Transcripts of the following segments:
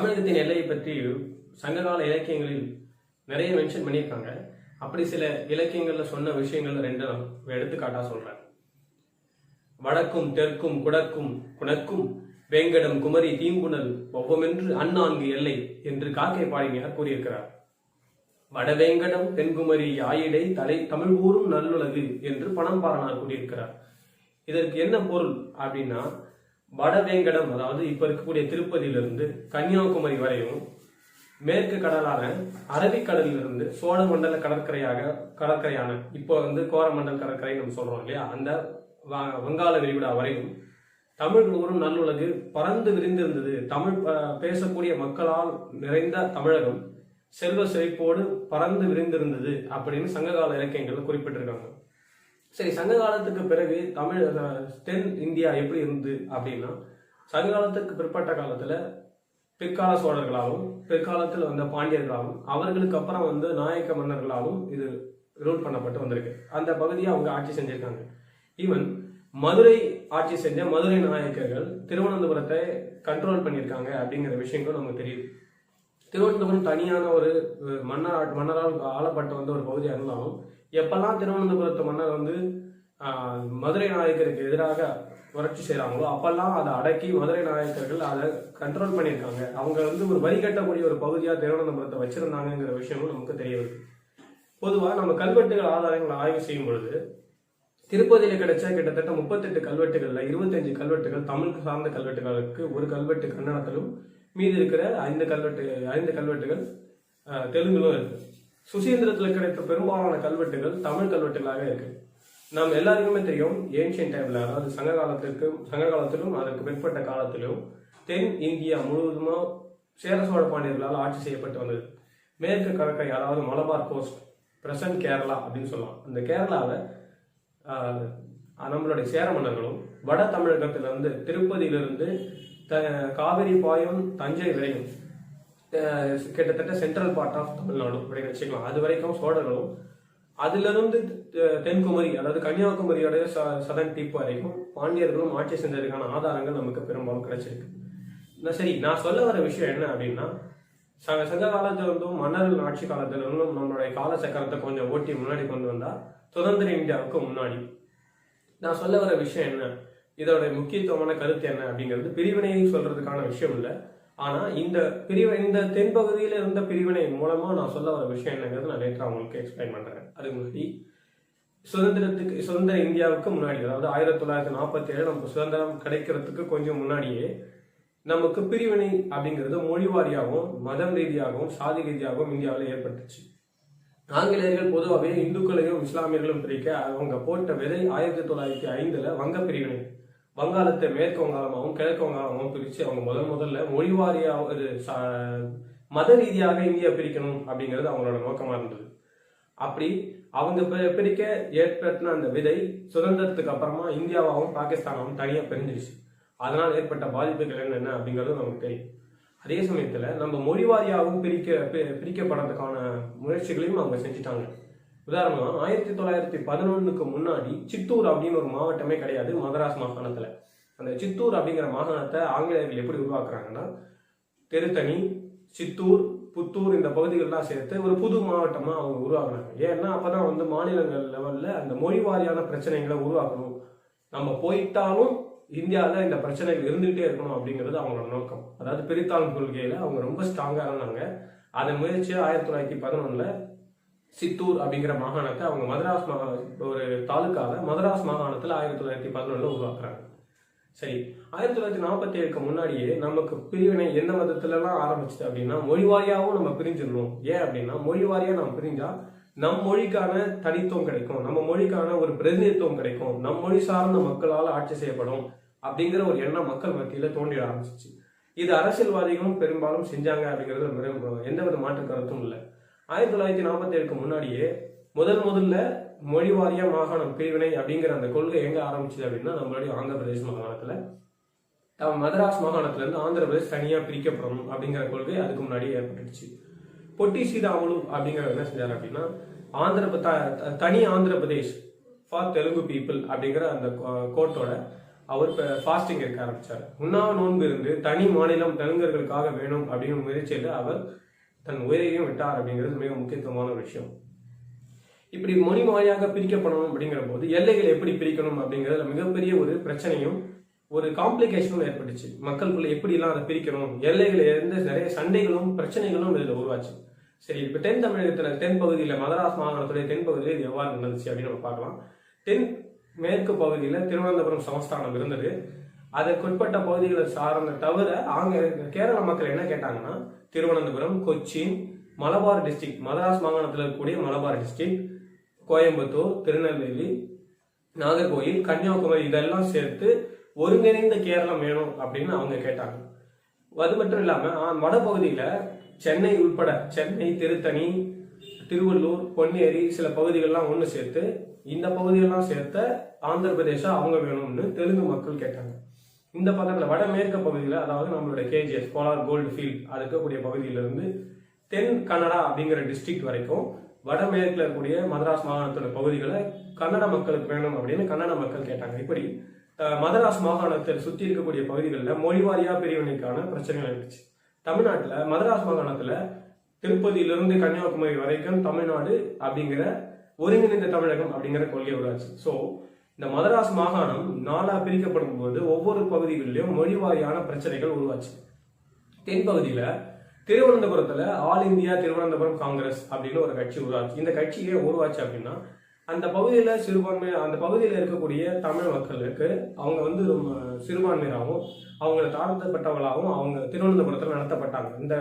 தமிழகத்தின் எல்லையை பற்றி சங்ககால இலக்கியங்களில் நிறைய மென்ஷன் பண்ணியிருக்காங்க. அப்படி சில இலக்கியங்கள்ல சொன்ன விஷயங்கள் ரெண்டு எடுத்துக்காட்டாக சொல்கிறேன் சொல்றேன். வடக்கும் தெற்கும் குடக்கும் குணக்கும் வேங்கடம் குமரி தீம்புணல் ஒவ்வொமென்று அந்நான்கு எல்லை என்று காக்கை பாடினியார் கூறியிருக்கிறார். வடவேங்கடம் தென்குமரி ஆயிடை தலை தமிழ் ஊரும் நல்லுலகு என்று பணம்பாரனார் கூறியிருக்கிறார். இதற்கு என்ன பொருள் அப்படின்னா வடவேங்கடம் அதாவது இப்ப இருக்கக்கூடிய திருப்பதியிலிருந்து கன்னியாகுமரி வரையும் மேற்கு கடலான அரபிக்கடலிலிருந்து சோழ மண்டல கடற்கரையாக கடற்கரையான இப்போ வந்து கோரமண்டல் கடற்கரை நம்ம சொல்றோம் இல்லையா? அந்த வ- வங்காள விரிவிடா வரையும் தமிழ் ஒரு நல்லுலகு பறந்து விரிந்திருந்தது. தமிழ் பேசக்கூடிய மக்களால் நிறைந்த தமிழகம் செல்வ செழிப்போடு பறந்து விரிந்திருந்தது அப்படின்னு சங்ககால இலக்கியங்கள்ல குறிப்பிட்டிருக்காங்க. சரி சங்க காலத்துக்கு பிறகு தமிழ் தென் இந்தியா எப்படி இருந்தது அப்படின்னா சங்க காலத்துக்கு பிற்பட்ட காலத்தில் பிற்கால சோழர்களாலும் பிற்காலத்தில் வந்த பாண்டியர்களாலும் அவர்களுக்கு அப்புறம் வந்து நாயக்க மன்னர்களாலும் இது ரூல் பண்ணப்பட்டு வந்திருக்கு. அந்த பகுதியை அவங்க ஆட்சி செஞ்சிருக்காங்க. ஈவன் மதுரை ஆட்சி செஞ்ச மதுரை நாயக்கர்கள் திருவனந்தபுரத்தை கண்ட்ரோல் பண்ணியிருக்காங்க அப்படிங்கிற விஷயங்களும் நமக்கு தெரியுது. திருவனந்தபுரம் தனியான ஒரு மன்னர் மன்னரால் ஆளப்பட்ட வந்த ஒரு பகுதியாக இருந்தாலும் எப்பெல்லாம் திருவனந்தபுரத்து மன்னர் வந்து மதுரை நாயக்கருக்கு எதிராக புரட்சி செய்கிறாங்களோ அப்பெல்லாம் அதை அடக்கி மதுரை நாயக்கர்கள் அதை கண்ட்ரோல் பண்ணியிருக்காங்க. அவங்க வந்து ஒரு வரி கட்டக்கூடிய ஒரு பகுதியாக திருவனந்தபுரத்தை வச்சிருந்தாங்கங்கிற விஷயமும் நமக்கு தெரிய வருது பொதுவாக நம்ம கல்வெட்டுகள் ஆதாரங்களை ஆய்வு செய்யும் பொழுது திருப்பதியில் கிடைச்ச கிட்டத்தட்ட முப்பத்தெட்டு கல்வெட்டுகளில் இருபத்தஞ்சு கல்வெட்டுகள் தமிழ் சார்ந்த கல்வெட்டுகளுக்கு ஒரு கல்வெட்டு கன்னடத்திலும் மீதி இருக்கிற ஐந்து கல்வெட்டு ஐந்து கல்வெட்டுகள் தெலுங்கிலும் தெலுங்குலும் இருக்கு. சுசீந்திரத்தில் கிடைத்த பெரும்பாலான கல்வெட்டுகள் தமிழ் கல்வெட்டுகளாக இருக்கு. நாம் எல்லாருக்குமே தெரியும் ஏன்ஷியன் டைம்ல அதாவது சங்க காலத்திற்கு சங்க காலத்திலும் அதற்கு பிற்பட்ட காலத்திலும் தென் இந்தியா முழுவதுமா சேர சோழ பாண்டியர்களால் ஆட்சி செய்யப்பட்டு வந்தது. மேற்கு கடற்கரை அதாவது மலபார் கோஸ்ட் பிரசன்ட் கேரளா அப்படின்னு சொல்லலாம். அந்த கேரளாவில் நம்மளுடைய சேர மன்னர்களும் வட தமிழகத்திலிருந்து திருப்பதியிலிருந்து த காவிரி பாயும் தஞ்சை வரையும் கிட்டத்தட்ட சென்ட்ரல் பார்ட் ஆஃப் தமிழ்நாடு அப்படின்னு வச்சுக்கலாம் அது வரைக்கும் சோழர்களும் அதிலிருந்து தென்குமரி அதாவது கன்னியாகுமரியோடைய ச சதன் டீப் வரைக்கும் பாண்டியர்களும் ஆட்சி செஞ்சதுக்கான ஆதாரங்கள் நமக்கு பெரும்பாலும் கிடைச்சிருக்கு. நான் சரி நான் சொல்ல வர விஷயம் என்ன அப்படின்னா சங்க சங்க மன்னர்கள் ஆட்சி காலத்திலிருந்தும் நம்மளுடைய கால சக்கரத்தை கொஞ்சம் ஓட்டி முன்னாடி கொண்டு வந்தா சுதந்திர இந்தியாவுக்கு முன்னாடி. நான் சொல்ல வர விஷயம் என்ன? இதோட முக்கியத்துவமான கருத்து என்ன அப்படிங்கிறது பிரிவினையை சொல்றதுக்கான விஷயம் இல்லை. ஆனா இந்த பிரிவு இந்த தென்பகுதியில இருந்த பிரிவினை மூலமா நான் சொல்ல வர விஷயம் என்னங்கிறது நான் லேட்டரா உங்களுக்கு எக்ஸ்பிளைன் பண்றேன். அதுக்கு முன்னாடி சுதந்திரத்துக்கு சுதந்திர இந்தியாவுக்கு முன்னாடி அதாவது ஆயிரத்தி தொள்ளாயிரத்தி நாற்பத்தி ஏழு நமக்கு சுதந்திரம் கிடைக்கிறதுக்கு கொஞ்சம் முன்னாடியே நமக்கு பிரிவினை அப்படிங்கிறது மொழி வாரியாகவும் மதம் ரீதியாகவும் சாதி ரீதியாகவும் இந்தியாவில் ஏற்பட்டுச்சு. ஆங்கிலேயர்கள் பொதுவாகவே இந்துக்களையும் இஸ்லாமியர்களும் பிரிக்க அவங்க போட்ட விதை ஆயிரத்தி தொள்ளாயிரத்தி ஐந்துல வங்க பிரிவினை வங்காளத்தை மேற்கு வங்காளமாகவும் கிழக்கு வங்காளமாகவும் பிரித்து அவங்க முதல் முதல்ல மொழி வாரியாக ஒரு மத ரீதியாக இந்தியா பிரிக்கணும் அப்படிங்கிறது அவங்களோட நோக்கமாக இருந்தது. அப்படி அவங்க பி- பிரிக்க ஏற்படுத்தின அந்த விதை சுதந்திரத்துக்கு அப்புறமா இந்தியாவாகவும் பாகிஸ்தானாகவும் தனியாக பிரிஞ்சிருச்சு. அதனால் ஏற்பட்ட பாதிப்புகள் என்னென்ன அப்படிங்கிறது நமக்கு தெரியும். அதே சமயத்தில் நம்ம மொழி வாரியாகவும் பிரிக்க பி- பிரிக்கப்படுறதுக்கான முயற்சிகளையும் அவங்க செஞ்சுட்டாங்க. உதாரணமாக ஆயிரத்தி தொள்ளாயிரத்தி பதினொன்றுக்கு முன்னாடி சித்தூர் அப்படின்னு ஒரு மாவட்டமே கிடையாது மதராஸ் மாகாணத்தில். அந்த சித்தூர் அப்படிங்கிற மாகாணத்தை ஆங்கிலேயர்கள் எப்படி உருவாக்குறாங்கன்னா தெருத்தணி சித்தூர் புத்தூர் இந்த பகுதிகள்லாம் சேர்த்து ஒரு புது மாவட்டமாக அவங்க உருவாக்குறாங்க. ஏன்னா அப்பதான் வந்து மாநிலங்கள் லெவலில் அந்த மொழி வாரியான பிரச்சனைகளை உருவாக்கணும். நம்ம போயிட்டாலும் இந்தியாவில் இந்த பிரச்சனைகள் இருந்துகிட்டே இருக்கணும் அப்படிங்கிறது அவங்களோட நோக்கம். அதாவது பிரித்தாளும் கொள்கையில் அவங்க ரொம்ப ஸ்ட்ராங்காக இருந்தாங்க. அதன் முயற்சியை ஆயிரத்தி தொள்ளாயிரத்தி பதினொன்றில் சித்தூர் அப்படிங்கிற மாகாணத்தை அவங்க மதராஸ் மாகா ஒரு தாலுக்காவை மதராஸ் மாகாணத்தில் ஆயிரத்தி தொள்ளாயிரத்தி பதினொன்றில் உருவாக்குறாங்க. சரி ஆயிரத்தி தொள்ளாயிரத்தி நாற்பத்தி ஏழுக்கு முன்னாடியே நமக்கு பிரிவினை எந்த மதத்துலலாம் ஆரம்பிச்சது அப்படின்னா மொழி வாரியாகவும் நம்ம பிரிஞ்சிடணும். ஏன் அப்படின்னா மொழி வாரியாக நம்ம பிரிஞ்சா நம் மொழிக்கான தனித்துவம் கிடைக்கும் நம்ம மொழிக்கான ஒரு பிரதிநிதித்துவம் கிடைக்கும் நம் மொழி சார்ந்த மக்களால் ஆட்சி செய்யப்படும் அப்படிங்கிற ஒரு எண்ணம் மக்கள் மத்தியில் தோண்டிட ஆரம்பிச்சிச்சு. இது அரசியல்வாதிகளும் பெரும்பாலும் செஞ்சாங்க அப்படிங்கிறது எந்த வித மாற்று கருத்தும் இல்லை. ஆயிரத்தி தொள்ளாயிரத்தி நாற்பத்தி ஏழுக்கு முன்னாடியே முதல் முதல்ல மொழி வாரியா மாகாணம் பிரிவினை அப்படிங்கிற அந்த கொள்கை எங்க ஆரம்பிச்சது அப்படின்னா நம்மளுடைய ஆந்திர பிரதேஷ் மாகாணத்துல. மதராஸ் மாகாணத்துல இருந்து ஆந்திர பிரதேஷ் தனியா பிரிக்கப்படணும் அப்படிங்கிற கொள்கை அதுக்கு முன்னாடியே ஏற்பட்டுச்சு பொட்டி சீதாமுலு அப்படிங்கிறவர் என்ன செஞ்சார் அப்படின்னா ஆந்திர தனி ஆந்திர பிரதேஷ் ஃபார் தெலுங்கு பீப்புள் அப்படிங்கிற அந்த கோ- அவர் ஃபாஸ்டிங் இருக்க ஆரம்பிச்சார். உண்ணாவ நோன்பு இருந்து தனி மாநிலம் தெலுங்கர்களுக்காக வேணும் அப்படின்னு முயற்சியில் அவர் தன் உயிரையும் விட்டார் அப்படிங்கிறது மிக முக்கியத்துவமான ஒரு விஷயம். இப்படி மொழி வாரியாக பிரிக்கப்படணும் அப்படிங்கிற போது எல்லைகள் எப்படி பிரிக்கணும் அப்படிங்கிறதுல மிகப்பெரிய ஒரு பிரச்சனையும் ஒரு காம்ப்ளிகேஷனும் ஏற்பட்டுச்சு. மக்களுக்குள்ள எப்படிலாம் அதை பிரிக்கணும்? எல்லைகள் இருந்து நிறைய சண்டைகளும் பிரச்சனைகளும் இதில் உருவாச்சு. சரி இப்போ தென் தமிழகத்தில் தென் பகுதியில் மதராஸ் மாகாணத்துடைய தென் பகுதியில் இது எவ்வாறு நடந்துச்சு அப்படின்னு நம்ம பார்க்கலாம். தென் மேற்கு பகுதியில் திருவனந்தபுரம் சமஸ்தானம் இருந்தது. அதற்குட்பட்ட பகுதிகளை சார்ந்த தவிர ஆங்க கேரள மக்கள் என்ன கேட்டாங்கன்னா திருவனந்தபுரம் கொச்சின் மலபார் டிஸ்ட்ரிக்ட் மதராஸ் மாகாணத்தில் இருக்கக்கூடிய மலபார் டிஸ்ட்ரிக்ட் கோயம்புத்தூர் திருநெல்வேலி நாகர்கோயில் கன்னியாகுமரி இதெல்லாம் சேர்த்து ஒருங்கிணைந்த கேரளம் வேணும் அப்படின்னு அவங்க கேட்டாங்க. அது மட்டும் இல்லாம ஆ, வடபகுதியில சென்னை உட்பட சென்னை திருத்தணி திருவள்ளூர் பொன்னேரி சில பகுதிகள்லாம் ஒன்று சேர்த்து இந்த பகுதியெல்லாம் சேர்த்த ஆந்திர பிரதேசம் அவங்க வேணும்னு தெலுங்கு மக்கள் கேட்டாங்க. இந்த பக்கத்தில் வடமேற்கு பகுதியில் அதாவது நம்மளுடைய கேஜிஎஸ் கோலார் கோல்டு ஃபீல்ட் அது இருக்கக்கூடிய பகுதியிலிருந்து தென் கன்னடா அப்படிங்கிற டிஸ்ட்ரிக்ட் வரைக்கும் வடமேற்கில் இருக்கக்கூடிய மதராஸ் மாகாணத்தோட பகுதிகளை கன்னட மக்களுக்கு வேணும் அப்படின்னு கன்னட மக்கள் கேட்டாங்க. இப்படி மதராஸ் மாகாணத்தில் சுற்றி இருக்கக்கூடிய பகுதிகளில் மொழிவாரியா பிரிவினைக்கான பிரச்சனைகள் இருந்துச்சு தமிழ்நாட்டில் மதராஸ் மாகாணத்தில் திருப்பதியிலிருந்து கன்னியாகுமரி வரைக்கும் தமிழ்நாடு அப்படிங்கிற ஒருங்கிணைந்த தமிழகம் அப்படிங்கிற கொள்கை உருவாச்சு. ஸோ இந்த மதராஸ் மாகாணம் நாளா பிரிக்கப்படும் போது ஒவ்வொரு பகுதிகளிலும் மொழிவாரியான பிரச்சனைகள் உருவாச்சு. தென்பகுதியில திருவனந்தபுரத்துல ஆல் இந்தியா திருவனந்தபுரம் காங்கிரஸ் அப்படின்னு ஒரு கட்சி உருவாச்சு. இந்த கட்சியே உருவாச்சு அப்படின்னா அந்த பகுதியில சிறுபான்மை அந்த பகுதியில் இருக்கக்கூடிய தமிழ் மக்களுக்கு அவங்க வந்து ரொம்ப சிறுபான்மையாகவும் அவங்க தாழ்த்தப்பட்டவளாகவும் அவங்க திருவனந்தபுரத்தில் நடத்தப்பட்டாங்க. இந்த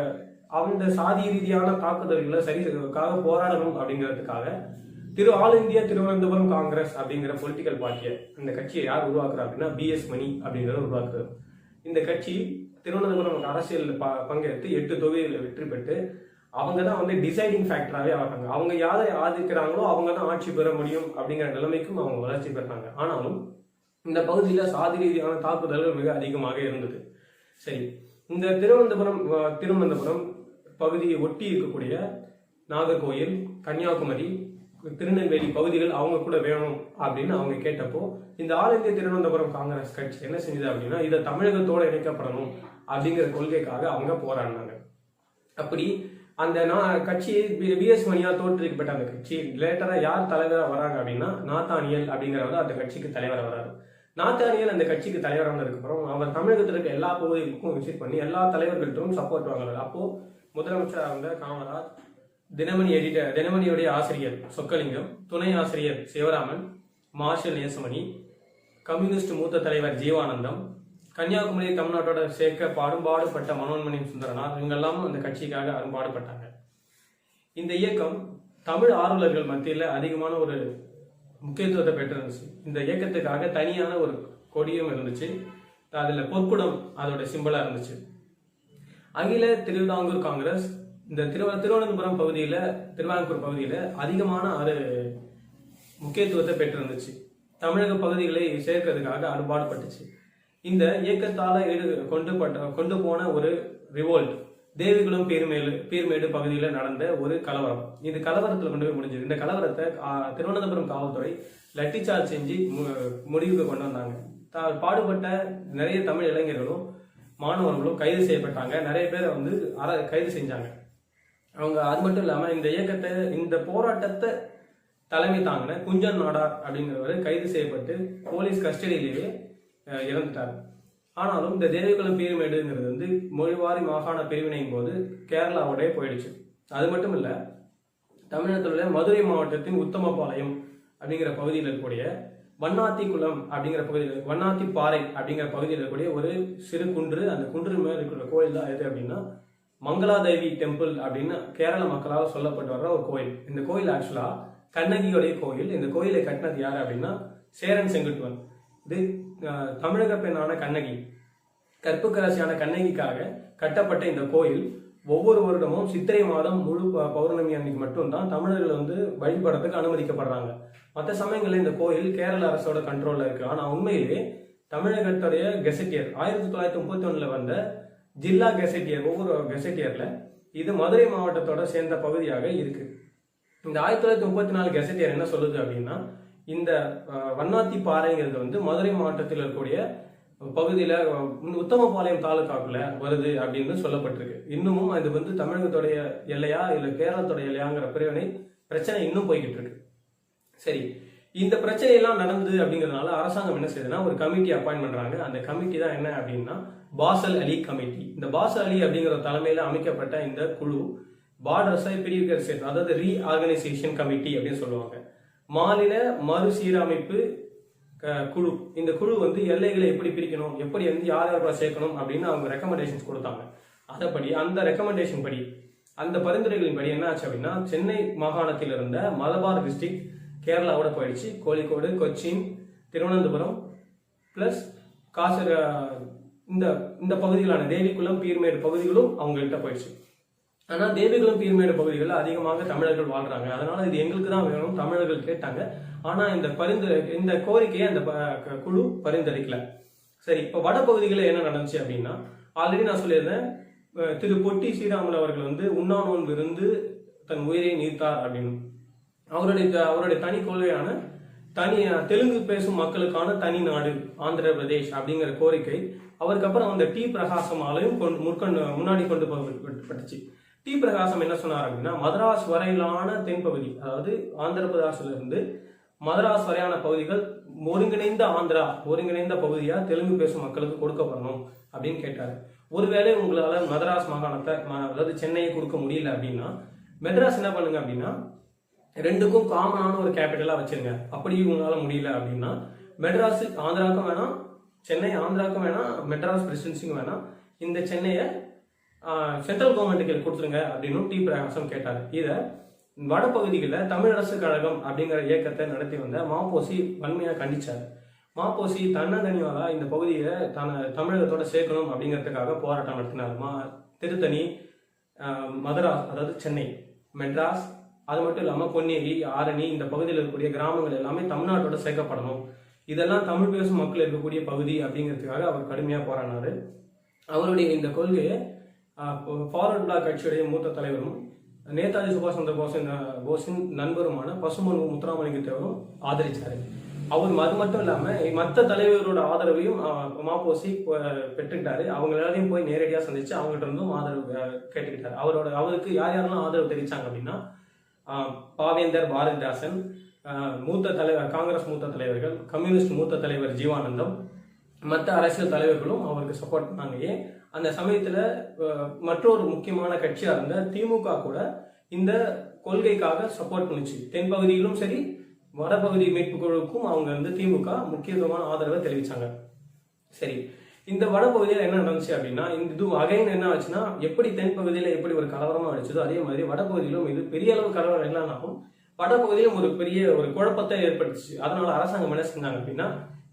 அந்த சாதி ரீதியான தாக்குதல்களை சரி போராடணும் அப்படிங்கிறதுக்காக திரு ஆல் இந்தியா திருவனந்தபுரம் காங்கிரஸ் அப்படிங்கிற பொலிட்டிக்கல் பார்ட்டியை இந்த கட்சியை யார் உருவாக்குறா அப்படின்னா பிஎஸ் மணி அப்படிங்கிறத உருவாக்குறது இந்த கட்சி திருவனந்தபுரம் அரசியல் ப- பங்கெடுத்து எட்டு தொகுதிகளில் வெற்றி பெற்று அவங்க தான் வந்து டிசைடிங் ஃபேக்டராகவே ஆகிறாங்க அவங்க யாரை ஆதரிக்கிறாங்களோ அவங்க தான் ஆட்சி பெற முடியும் அப்படிங்கிற நிலைமைக்கும் அவங்க வளர்ச்சி பெறாங்க ஆனாலும் இந்த பகுதியில் சாதி ரீதியான தாக்குதல்கள் மிக அதிகமாக இருந்தது. சரி இந்த திருவனந்தபுரம் திருவனந்தபுரம் பகுதியை ஒட்டி இருக்கக்கூடிய நாகர்கோயில் கன்னியாகுமரி திருநெல்வேலி பகுதிகள் அவங்க கூட வேணும் அப்படின்னு அவங்க கேட்டப்போ இந்த ஆல் இந்திய திருவனந்தபுரம் காங்கிரஸ் கட்சி என்ன செஞ்சது அப்படின்னா இதை தமிழகத்தோடு இணைக்கப்படணும் அப்படிங்கிற கொள்கைக்காக அவங்க போராடினாங்க. அப்படி அந்த நான் கட்சி பிஎஸ் மணியா தோற்றுவிக்கப்பட்ட அந்த கட்சி லேட்டராக யார் தலைவராக வராங்க அப்படின்னா நாத்தானியல் அப்படிங்கிறவர் அந்த கட்சிக்கு தலைவராக வராரு. நாத்தானியல் அந்த கட்சிக்கு தலைவராக வந்ததுக்கப்புறம் அவர் தமிழகத்தில் இருக்க எல்லா பகுதிகளுக்கும் விசிட் பண்ணி எல்லா தலைவர்கள்ட்டும் சப்போர்ட் வாங்குறாரு. அப்போது முதலமைச்சராக இருந்த காமராஜ் தினமணி எடிட்டர் தினமணியுடைய ஆசிரியர் சொக்கலிங்கம் துணை ஆசிரியர் சிவராமன் மார்ஷல் நேசமணி கம்யூனிஸ்ட் மூத்த தலைவர் ஜீவானந்தம் கன்னியாகுமரி தமிழ்நாட்டோட சேர்க்க பாடும்பாடுபட்ட மனோன்மணி சுந்தரனார் இவங்கெல்லாம் அந்த கட்சிக்காக அரும்பாடுபட்டாங்க. இந்த இயக்கம் தமிழ் ஆர்வலர்கள் மத்தியில் அதிகமான ஒரு முக்கியத்துவத்தை பெற்றிருந்துச்சு. இந்த இயக்கத்துக்காக தனியான ஒரு கொடியும் இருந்துச்சு. அதில் பொற்குடம் அதோட சிம்பிளாக இருந்துச்சு. அகில திருவிதாங்கூர் காங்கிரஸ் இந்த திருவ திருவனந்தபுரம் பகுதியில் திருவாங்கூர் பகுதியில் அதிகமான ஒரு முக்கியத்துவத்தை பெற்றிருந்துச்சு. தமிழக பகுதிகளை சேர்க்கிறதுக்காக அனுபாடுபட்டுச்சு. இந்த இயக்கத்தால் ஈடு கொண்டு பட்ட கொண்டு போன ஒரு ரிவோல்ட் தேவிகுளம் பீர்மேடு பீர்மேடு பகுதியில் நடந்த ஒரு கலவரம். இது கலவரத்தில் கொண்டு போய் முடிஞ்சது. இந்த கலவரத்தை திருவனந்தபுரம் காவல்துறை லட்டிச்சார்ஜ் செஞ்சு மு- முடிவுக்கு கொண்டு வந்தாங்க. தா- பாடுபட்ட நிறைய தமிழ் இளைஞர்களும் மாணவர்களும் கைது செய்யப்பட்டாங்க. நிறைய பேரை வந்து அற கைது செஞ்சாங்க. அவங்க அது மட்டும் இல்லாம இந்த இயக்கத்தை இந்த போராட்டத்தை தலைமை தாங்கின குஞ்சன் நாடார் அப்படிங்கிறவர் கைது செய்யப்பட்டு போலீஸ் கஸ்டடியிலேயே இறந்துட்டார். ஆனாலும் இந்த தேவிகுளம் பீர்மேடுங்கிறது வந்து மொழிவாரி மாகாண பிரிவினையின் போது கேரளாவோடய போயிடுச்சு. அது மட்டும் இல்ல தமிழகத்தில் உள்ள மதுரை மாவட்டத்தின் உத்தமபாளையம் அப்படிங்கிற பகுதியில் இருக்கக்கூடிய வண்ணாத்தி குளம் அப்படிங்கிற பகுதியில் வண்ணாத்தி பாறை அப்படிங்கிற பகுதியில் இருக்கக்கூடிய ஒரு சிறு குன்று அந்த குன்று மேல இருக்கிற கோயில் தான் எது அப்படின்னா மங்களாதேவி டெம்பிள் அப்படின்னு கேரள மக்களால் சொல்லப்பட்டு வர்ற ஒரு கோயில். இந்த கோயில் ஆக்சுவலா கண்ணகியோடைய கோயில். இந்த கோயிலை கட்டினது யார் அப்படின்னா சேரன் செங்குட்டுவன். இது தமிழக பெண்ணான கண்ணகி. கற்புக்கரசியான கண்ணகிக்காக கட்டப்பட்ட இந்த கோயில். ஒவ்வொரு வருடமும் சித்திரை மாதம் முழு ப- பௌர்ணமி அன்னைக்கு மட்டும்தான் தமிழர்கள் வந்து வழிபடுறதுக்கு அனுமதிக்கப்படுறாங்க. மற்ற சமயங்களில் இந்த கோயில் கேரள அரசோட கண்ட்ரோலில் இருக்கு. ஆனால் உண்மையிலே தமிழகத்துடைய கெசட்டியர் ஆயிரத்தி தொள்ளாயிரத்தி முப்பத்தி ஒன்றில் வந்த ஜில்லா கெசட்டியர் ஒவ்வொரு கெசட்டியர்ல இது மதுரை மாவட்டத்தோட சேர்ந்த பகுதியாக இருக்கு. இந்த ஆயிரத்தி தொள்ளாயிரத்தி முப்பத்தி நாலு கெசட்டியர் என்ன சொல்லுது அப்படின்னா இந்த வண்ணாத்தி பாறைங்கிறது வந்து மதுரை மாவட்டத்தில் இருக்கக்கூடிய பகுதியில உத்தமபாளையம் தாலுகாக்குள்ள வருது அப்படின்னு சொல்லப்பட்டிருக்கு. இன்னமும் அது வந்து தமிழகத்துடைய எல்லையா இல்ல கேரளத்துடைய எல்லையாங்கிற பிரிவினை பிரச்சனை இன்னும் போய்கிட்டு இருக்கு. சரி. இந்த பிரச்சனை எல்லாம் நடந்தது அப்படிங்கிறதுனால அரசாங்கம் என்ன செய்யுதுன்னா ஒரு கமிட்டி அப்பாயிண்ட் பண்றாங்க. அந்த கமிட்டி தான் என்ன அப்படின்னா பாசல் அலி கமிட்டி இந்த பாசல் அலி அப்படிங்கிற தலைமையில அமைக்கப்பட்ட இந்த குழு பார்டர்ஸை பிரிவுகள் சேர்த்து அதாவது ரீ ஆர்கனைசேஷன் கமிட்டி அப்படின்னு சொல்லுவாங்க. மாநில மறுசீரமைப்பு க- குழு. இந்த குழு வந்து எல்லைகளை எப்படி பிரிக்கணும் எப்படி வந்து யார் யாரை சேர்க்கணும் அப்படின்னு அவங்க ரெக்கமெண்டேஷன்ஸ் கொடுத்தாங்க. அதைப்படி அந்த ரெக்கமெண்டேஷன் படி அந்த பரிந்துரைகளின் படி என்ன ஆச்சு அப்படின்னா சென்னை மாகாணத்தில் இருந்த மலபார் டிஸ்ட்ரிக்ட் கேரளாவோட போயிடுச்சு. கோழிக்கோடு கொச்சின் திருவனந்தபுரம் பிளஸ் காசர் இந்த இந்த பகுதிகளான தேவிக்குளம் பீர்மேடு பகுதிகளும் அவங்கள்ட்ட போயிடுச்சு. ஆனால் தேவிகுளம் பீர்மேடு பகுதிகளில் அதிகமாக தமிழர்கள் வாழ்றாங்க. அதனால இது எங்களுக்கு தான் வேணும் தமிழர்கள் கேட்டாங்க. ஆனால் இந்த பரிந்துரை இந்த கோரிக்கையை அந்த ப- க- குழு பரிந்துரைக்கல. சரி இப்போ வட பகுதிகளில் என்ன நடந்துச்சு அப்படின்னா ஆல்ரெடி நான் சொல்லியிருந்தேன் திரு பொட்டி ஸ்ரீராமுலு அவர்கள் வந்து உண்ணா நோன்பு இருந்து தன் உயிரை நீர்த்தார் அப்படின்னு. அவருடைய த- அவருடைய தனி கொள்கையான தனி தெலுங்கு பேசும் மக்களுக்கான தனி நாடு ஆந்திர பிரதேஷ் அப்படிங்கிற கோரிக்கை அவருக்கப்புறம் அந்த டி பிரகாசமாலையும் கொண்டு முற்கொண்டு முன்னாடி கொண்டு போகப்பட்டுச்சு டி பிரகாசம் என்ன சொன்னார் அப்படின்னா மதராஸ் வரையிலான தென்பகுதி அதாவது ஆந்திர பிரதேசிலிருந்து மதராஸ் வரையான பகுதிகள் ஒருங்கிணைந்த ஆந்திரா ஒருங்கிணைந்த பகுதியாக தெலுங்கு பேசும் மக்களுக்கு கொடுக்கப்படணும் அப்படின்னு கேட்டார். ஒருவேளை உங்களால் மதராஸ் மாகாணத்தை ம- அதாவது சென்னையை கொடுக்க முடியல அப்படின்னா மெட்ராஸ் என்ன பண்ணுங்க அப்படின்னா ரெண்டுக்கும் காமனான ஒரு கேபிட்டலாக வச்சுருங்க. அப்படி உங்களால் முடியல அப்படின்னா மெட்ராஸு ஆந்திராவுக்கும் வேணாம் சென்னை ஆந்திராவுக்கும் வேணாம் மெட்ராஸ் பிரசிடென்சிக்கும் வேணாம். இந்த சென்னையை சென்ட்ரல் கவர்மெண்ட்டுக்கு கொடுத்துருங்க அப்படின்னு டி. பிரகாசம் கேட்டார். இதை வடபகுதிகளில் தமிழரசு கழகம் அப்படிங்கிற இயக்கத்தை நடத்தி வந்த மாப்போசி வன்மையாக கண்டிச்சார். மாப்போசி தன்னந்தனியாளா இந்த பகுதியை தன தமிழகத்தோட சேர்க்கணும் அப்படிங்கிறதுக்காக போராட்டம் நடத்தினார். மா திருத்தணி மதராஸ் அதாவது சென்னை மெட்ராஸ் அது மட்டும் இல்லாமல் பொன்னேரி ஆரணி இந்த பகுதியில் இருக்கக்கூடிய கிராமங்கள் எல்லாமே தமிழ்நாட்டோட சேர்க்கப்படணும். இதெல்லாம் தமிழ் பேசும் மக்கள் இருக்கக்கூடிய பகுதி அப்படிங்கிறதுக்காக அவர் கடுமையாக போராடினார். அவருடைய இந்த கொள்கையை ஃபார்வர்ட் பிளாக் கட்சியுடைய மூத்த தலைவரும் நேதாஜி சுபாஷ் சந்திர போஸின் போஸின் நண்பருமான பசுமன் முத்துராமலிங்க தேவரும் ஆதரிச்சாரு. அவர் அது மட்டும் இல்லாம மற்ற தலைவர்களோட ஆதரவையும் மாப்போசி பெற்றுக்கிட்டாரு. அவங்க எல்லாரையும் போய் நேரடியாக சந்திச்சு அவங்ககிட்ட இருந்தும் ஆதரவு கேட்டுக்கிட்டார் கேட்டுக்கிட்டாரு. அவரோட அவருக்கு யார் யாரெல்லாம் ஆதரவு தெரிவிச்சாங்க அப்படின்னா பாவேந்தர் பாரதிதாசன் மூத்த தலைவர் காங்கிரஸ் மூத்த தலைவர்கள் கம்யூனிஸ்ட் மூத்த தலைவர் ஜீவானந்தம் மற்ற அரசியல் தலைவர்களும் அவருக்கு சப்போர்ட் பண்ணாங்க ஏன் அந்த சமயத்தில் மற்றொரு முக்கியமான கட்சியாக இருந்த திமுக கூட இந்த கொள்கைக்காக சப்போர்ட் பண்ணுச்சு. தென்பகுதியிலும் சரி வடபகுதி மீட்பு குழுவுக்கும் அவங்க வந்து திமுக முக்கியத்துவமான ஆதரவை தெரிவித்தாங்க சரி இந்த வடபகுதியில் என்ன நடந்துச்சு அப்படின்னா இந்த இது அகைன் என்ன ஆச்சுன்னா எப்படி தென்பகுதியில் எப்படி ஒரு கலவரமாக அடிச்சதோ அதே மாதிரி வடபகுதியிலும் இது பெரிய அளவு கலவரம் இல்லைனாலும் வடபகுதியிலும் ஒரு பெரிய ஒரு குழப்பத்தை ஏற்படுத்துச்சு. அதனால அரசாங்கம் என்ன செஞ்சாங்க அப்படின்னா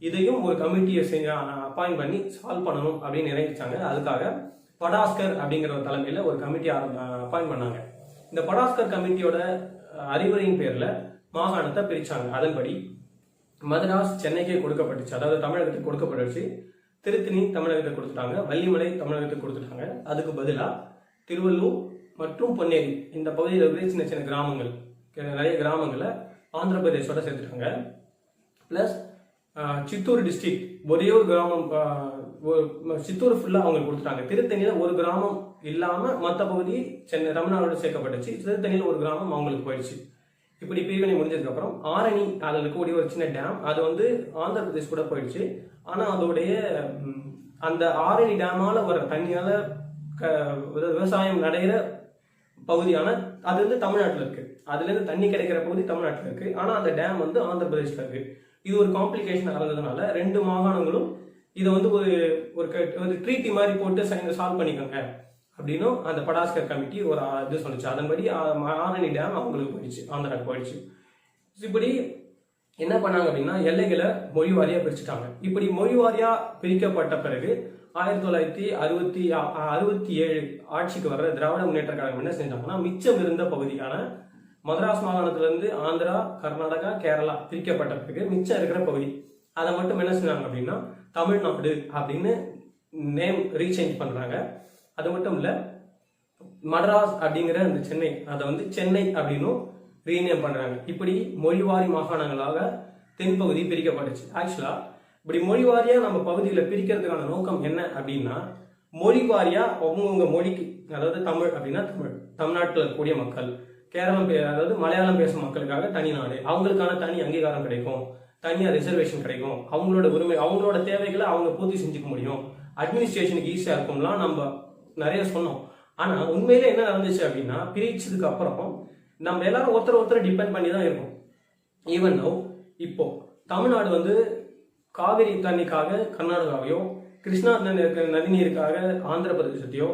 இதையும் ஒரு கமிட்டியை செஞ்சு அப்பாயின் பண்ணி சால்வ் பண்ணணும் அப்படின்னு நினைச்சாங்க. அதுக்காக படாஸ்கர் அப்படிங்கிற ஒரு ஒரு கமிட்டி அப்பாயின் பண்ணாங்க. இந்த படாஸ்கர் கமிட்டியோட அறிவுரையின் பேரில் மாகாணத்தை பிரித்தாங்க அதன்படி மதராஸ் சென்னைக்கே கொடுக்கப்பட்டுச்சு. அதாவது தமிழகத்துக்கு கொடுக்கப்பட்டுச்சு. திருத்தணி தமிழகத்துக்கு கொடுத்துட்டாங்க வள்ளிமலை தமிழகத்துக்கு கொடுத்துட்டாங்க. அதுக்கு பதிலாக திருவள்ளூர் மற்றும் பொன்னேரி இந்த பகுதியில் இருக்கிற சின்ன சின்ன கிராமங்கள் நிறைய கிராமங்களை ஆந்திர பிரதேசோட சேர்த்துட்டாங்க. ப்ளஸ் சித்தூர் டிஸ்ட்ரிக்ட் ஒரே ஒரு கிராமம் ஒரு- சித்தூர் ஃபுல்லாக அவங்களுக்கு கொடுத்துட்டாங்க. திருத்தணியில் ஒரு கிராமம் இல்லாமல் மற்ற பகுதி சென்னை தமிழ்நாடோட சேர்க்கப்பட்டுச்சு. திருத்தணியில் ஒரு கிராமம் அவங்களுக்கு போயிடுச்சு. இப்படி பிரிவினை முடிஞ்சதுக்கப்புறம் ஆரணி அதில் இருக்கக்கூடிய ஒரு சின்ன டேம் அது வந்து ஆந்திர பிரதேஷ் கூட போயிடுச்சு. ஆனால் அதோடைய அந்த ஆரணி டேமால் வர தண்ணியால் க- விவசாயம் நடைகிற பகுதியான அது வந்து தமிழ்நாட்டில் இருக்குது அதுலேருந்து தண்ணி கிடைக்கிற பகுதி தமிழ்நாட்டில் இருக்குது ஆனால் அந்த டேம் வந்து ஆந்திர பிரதேஷில் இருக்குது இது ஒரு காம்ப்ளிகேஷன் இருந்ததுனால ரெண்டு மாகாணங்களும் இதை வந்து ஒரு ஒரு ஒரு ட்ரீட்டி மாதிரி போட்டு சால்வ் பண்ணிக்கோங்க. அப்படின்னும் அந்த படாஸ்கர் கமிட்டி ஒரு இது சொல்லிச்சு. அதன்படி ஆரணி டேம் அவங்களுக்கு போயிடுச்சு. ஆந்திராக்கு போயிடுச்சு. இப்படி என்ன பண்ணாங்க அப்படின்னா எல்லைகளை மொழி வாரியாக பிரிச்சுட்டாங்க. இப்படி மொழி வாரியாக பிரிக்கப்பட்ட பிறகு ஆயிரத்தி தொள்ளாயிரத்தி அறுபத்தி ஆ- அறுபத்தி ஏழு ஆட்சிக்கு வர்ற திராவிட முன்னேற்ற கழகம் என்ன செஞ்சாங்கன்னா மிச்சம் இருந்த பகுதியான மதராஸ் மாகாணத்திலிருந்து ஆந்திரா கர்நாடகா கேரளா பிரிக்கப்பட்ட பிறகு மிச்சம் இருக்கிற பகுதி. அதை மட்டும் என்ன செஞ்சாங்க அப்படின்னா தமிழ்நாடு அப்படின்னு நேம் ரீசேஞ்ச் பண்ணுறாங்க அது மட்டும் இல்ல மட்ராஸ் அப்படிங்கிற அந்த சென்னை அதை வந்து சென்னை அப்படின்னும் ரீநேம் பண்றாங்க. இப்படி மொழிவாரி மாகாணங்களாக தென்பகுதி பிரிக்கப்பட்டுச்சு. ஆக்சுவலா இப்படி மொழிவாரியாக நம்ம பகுதிகளை பிரிக்கிறதுக்கான நோக்கம் என்ன அப்படின்னா மொழிவாரியாக அவங்கவுங்க மொழிக்கு அதாவது தமிழ் அப்படின்னா தமிழ் தமிழ்நாட்டில் இருக்கக்கூடிய மக்கள் கேரளம் பே- அதாவது மலையாளம் பேசும் மக்களுக்காக தனி நாடு அவங்களுக்கான தனி அங்கீகாரம் கிடைக்கும் தனியாக ரிசர்வேஷன் கிடைக்கும் அவங்களோட உரிமை அவங்களோட தேவைகளை அவங்க பூர்த்தி செஞ்சுக்க முடியும். அட்மினிஸ்ட்ரேஷனுக்கு ஈஸியாக இருக்கும்லாம் நம்ம நிறைய சொன்னோம். ஆனா உண்மையில என்ன நடந்துச்சு அப்படின்னா பிரிச்சதுக்கு அப்புறம் நம்ம எல்லாரும் ஒருத்தர் ஒருத்தர் டிபெண்ட் பண்ணி தான் இருக்கோம். ஈவன் நோ இப்போ தமிழ்நாடு வந்து காவிரி தண்ணிக்காக கர்நாடகாவையோ கிருஷ்ணா நதிநீருக்காக ஆந்திர பிரதேசத்தையோ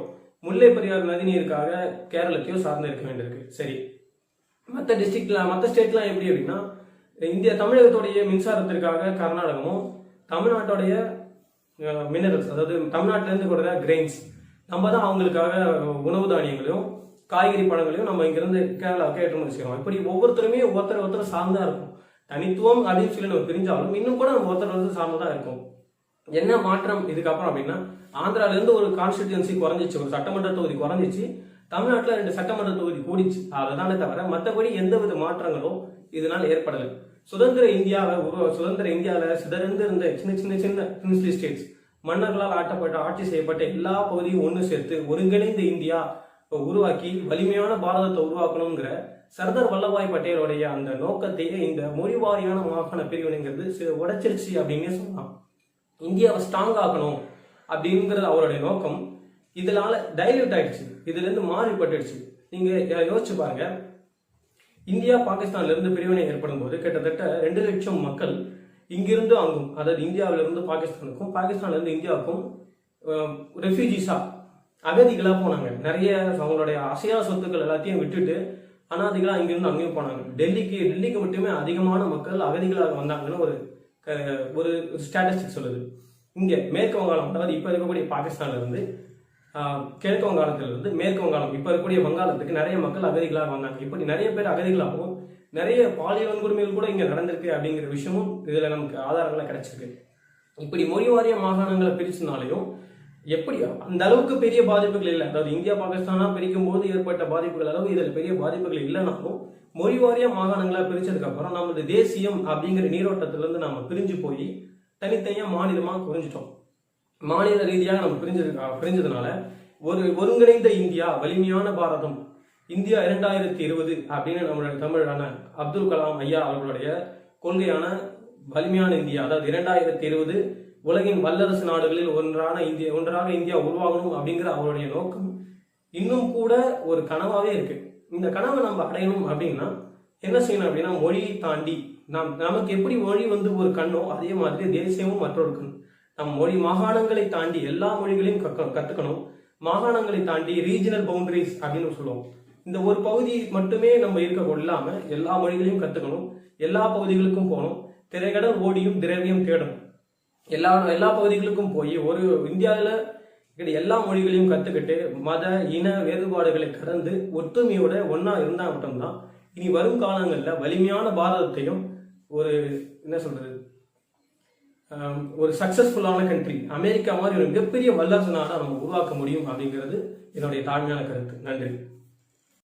முல்லை பெரியார் நதிநீருக்காக கேரளத்தையோ சார்ந்து இருக்க வேண்டியிருக்கு. சரி. மற்ற டிஸ்ட்ரிக்ட்ல மற்ற ஸ்டேட்லாம் எப்படி அப்படின்னா இந்தியா தமிழகத்துடைய மின்சாரத்திற்காக கர்நாடகமும் தமிழ்நாட்டுடைய மினரல்ஸ் அதாவது தமிழ்நாட்டிலேருந்து கூட கிரெயின்ஸ் நம்ம தான் அவங்களுக்காக உணவு தானியங்களையும் காய்கறி பழங்களையும் நம்ம இங்கிருந்து கேரளாவுக்கு ஏற்றுமதி செய்யறோம். இப்படி ஒவ்வொருத்தருமே ஒருத்தர் ஒருத்தர் சார்ந்தா இருக்கும். தனித்துவம் அப்படின்னு சொல்லி நம்ம பிரிஞ்சாலும் இன்னும் கூட நம்ம ஒருத்தர் ஒருத்தர் சார்ந்ததா இருக்கும். என்ன மாற்றம் இதுக்கப்புறம் அப்படின்னா ஆந்திராலேருந்து ஒரு கான்ஸ்டிடியூன்சி குறைஞ்சிச்சு ஒரு சட்டமன்ற தொகுதி குறைஞ்சிச்சு தமிழ்நாட்டில் ரெண்டு சட்டமன்ற தொகுதி கூடிச்சு. அதுதானே தவிர மற்றபடி எந்தவித மாற்றங்களும் இதனால் ஏற்படலை. சுதந்திர இந்தியாவில் உருவ சுதந்திர இந்தியாவில் சிதறந்து இருந்த சின்ன சின்ன சின்ன பிரின்ஸ்லி ஸ்டேட்ஸ் மன்னர்களால் ஆட்டப்பட்ட ஆட்சி செய்யப்பட்ட எல்லா பகுதியும் ஒன்று சேர்த்து ஒருங்கிணைந்த இந்தியா உருவாக்கி வலிமையான பாரதத்தை உருவாக்கணுங்கிற சர்தார் வல்லபாய் பட்டேலுடைய அந்த நோக்கத்தையே இந்த மொழிவாரியான மாகாண பிரிவினைங்கிறது சி- உடைச்சிருச்சு அப்படின்னே சொல்லலாம். இந்தியாவை ஸ்ட்ராங் ஆக்கணும் அப்படிங்கிறது அவருடைய நோக்கம். இதனால டைல்யூட் ஆயிடுச்சு. இதுல இருந்து மாறிப்பட்டுடுச்சு நீங்க யோசிச்சு பாருங்க. இந்தியா பாகிஸ்தான்ல இருந்து பிரிவினை ஏற்படும் போது கிட்டத்தட்ட ரெண்டு லட்சம் மக்கள் இங்கிருந்து அங்கும் அதாவது இந்தியாவிலிருந்து பாகிஸ்தானுக்கும் பாகிஸ்தான்ல இருந்து இந்தியாவுக்கும் ரெஃப்யூஜிஸா அகதிகளாக போனாங்க. நிறைய அவங்களுடைய அசையா சொத்துக்கள் எல்லாத்தையும் விட்டுட்டு அனாதிகளாக அங்கிருந்து அங்கேயும் போனாங்க. டெல்லிக்கு டெல்லிக்கு மட்டுமே அதிகமான மக்கள் அகதிகளாக வந்தாங்கன்னு ஒரு க- ஒரு ஸ்டாட்டிஸ்டிக் சொல்லுது. இங்கே மேற்கு வங்காளம் அதாவது இப்போ இருக்கக்கூடிய பாகிஸ்தான்ல இருந்து கிழக்கு வங்காளத்துல இருந்து மேற்கு வங்காளம் இப்போ இருக்கக்கூடிய வங்காளத்துக்கு நிறைய மக்கள் அகதிகளாக வந்தாங்க. இப்படி நிறைய பேர் அகதிகளாகவும் நிறைய பாலியல் வன்கொடுமைகள் கூட இங்கே நடந்திருக்கு அப்படிங்கிற விஷயமும் இதில் நமக்கு ஆதாரங்களாக கிடைச்சிருக்கு. இப்படி மொழி வாரிய மாகாணங்களை பிரிச்சனாலையும் எப்படி அந்த அளவுக்கு பெரிய பாதிப்புகள் இல்லை. அதாவது இந்தியா பாகிஸ்தானா பிரிக்கும் போது ஏற்பட்ட பாதிப்புகள் அளவு இதில் பெரிய பாதிப்புகள் இல்லைனாலும் மொழி வாரிய மாகாணங்களாக பிரித்ததுக்கப்புறம் நமது தேசியம் அப்படிங்கிற நீரோட்டத்திலிருந்து நம்ம பிரிஞ்சு போய் தனித்தனியாக மாநிலமாக குறைஞ்சிட்டோம். மாநில ரீதியாக நம்ம பிரிஞ்சது பிரிஞ்சதுனால ஒரு ஒருங்கிணைந்த இந்தியா வலிமையான பாரதம் இந்தியா இரண்டாயிரத்தி இருபது அப்படின்னு நம்மளுடைய தமிழரான அப்துல் கலாம் ஐயா அவர்களுடைய கொள்கையான வலிமையான இந்தியா அதாவது இரண்டாயிரத்தி இருபது உலகின் வல்லரசு நாடுகளில் ஒன்றான இந்திய ஒன்றாக இந்தியா உருவாகணும் அப்படிங்கிற அவருடைய நோக்கம் இன்னும் கூட ஒரு கனவாகவே இருக்கு. இந்த கனவை நம்ம அடையணும் அப்படின்னா என்ன செய்யணும் அப்படின்னா மொழியை தாண்டி நாம் நமக்கு எப்படி மொழி வந்து ஒரு கண்ணோ அதே மாதிரி தேசியமும் மற்றொரு கண் நம் மொழி மாகாணங்களை தாண்டி எல்லா மொழிகளையும் கற்றுக்கணும் மாகாணங்களை தாண்டி ரீஜனல் பவுண்டரிஸ் அப்படின்னு சொல்லுவோம். இந்த ஒரு பகுதி மட்டுமே நம்ம இருக்க கொள்ளாம எல்லா மொழிகளையும் கத்துக்கணும். எல்லா பகுதிகளுக்கும் போகணும். திரைக்கடல் ஓடியும் திரவியம் தேடணும். எல்லா எல்லா பகுதிகளுக்கும் போய் ஒரு இந்தியாவில் எல்லா மொழிகளையும் கத்துக்கிட்டு மத இன வேறுபாடுகளை கடந்து ஒற்றுமையோட ஒன்றா இருந்தா மட்டும்தான் இனி வரும் காலங்களில் வலிமையான பாரதத்தையும் ஒரு என்ன சொல்றது ஒரு சக்சஸ்ஃபுல்லான கண்ட்ரி அமெரிக்கா மாதிரி ஒரு மிகப்பெரிய வல்லரசு நாடாக நம்ம உருவாக்க முடியும் அப்படிங்கிறது என்னுடைய தாழ்மையான கருத்து. நன்றி.